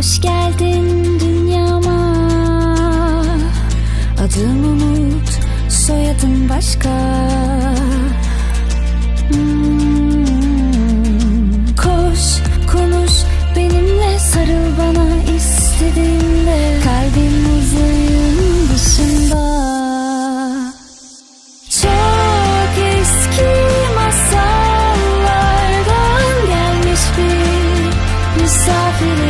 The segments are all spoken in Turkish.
Hoş geldin dünyama. Adım Umut Soyadım başka. Hmm, Koş konuş benimle Sarıl bana istediğinde. Kalbim huzurun dışında. Çok eski masallardan gelmiş bir misafirim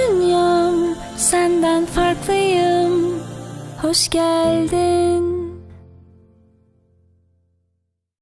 Farklıyım. Hoş geldin